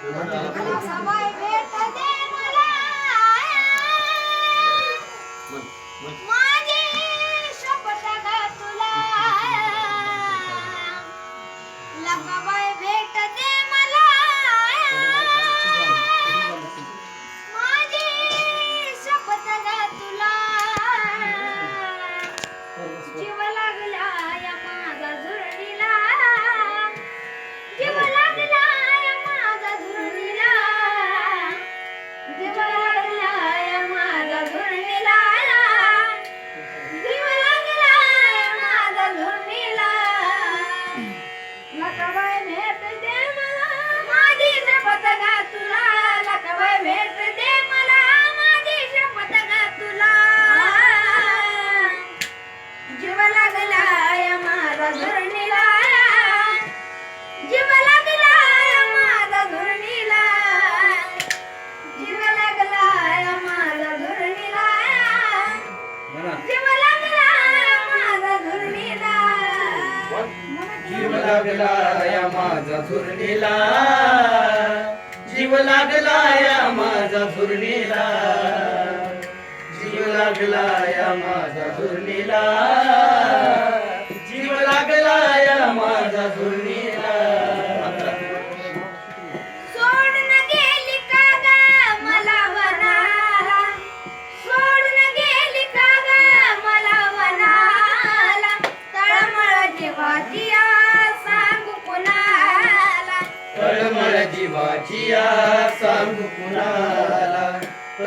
સવાય બેઠા દે झुरणीला. जीव लागला या माझा झुरणीला. जीव लागला या माझा झुरणीला.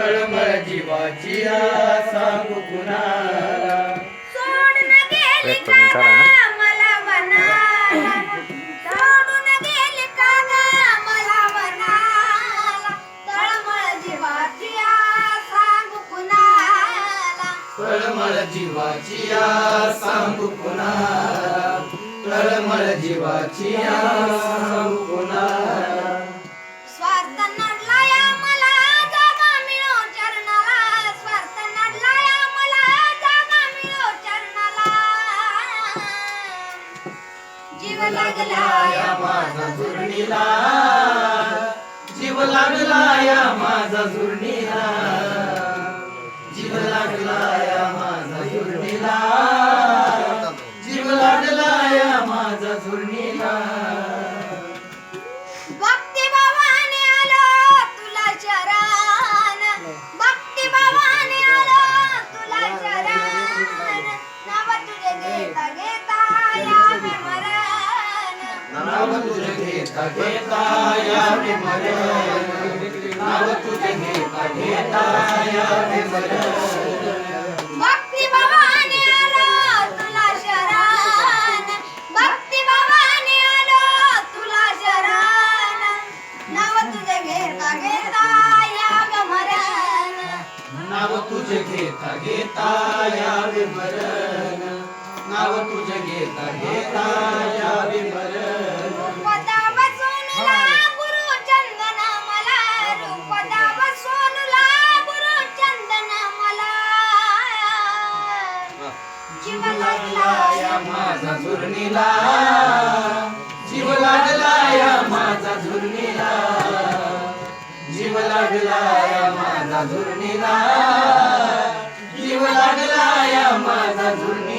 तळमळ जीवाची सांगू कुणाला? सोडून गेली का मला वनाला सोडून गेली का ग मला वनाला जीवाची सांगू कुणाला? सांगू जीवाची लागला या माझा झुरणीला. जीव लागला या माझा झुरणीला. जीव लागला या माझा झुरणीला. जीव लागला या माझा झुरणीला. भक्ती भावाने नाव तुझे घेता घेता यावे मरण नाव तुझे घेता घेता यावे मरण नाव तुझे घेता घेता यावे मरण. नाव घेता मरण नाव तुझे घेता घेता यावे मरण. नाव तुझे घेता घेता यावे जीव लागला या माझा झुरणीला. जीव लागला या माझा झुरणीला. जीव लागला या माझा झुरणीला. जीव लागला या माझा झुरणी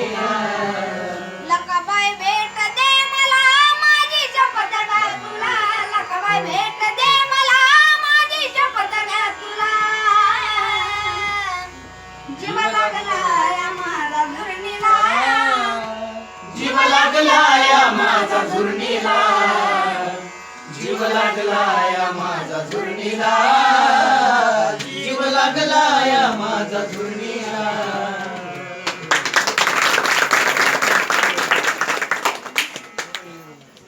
लागलाया माझा झुरणीला. जीव लागलाया माझा झुरणीला.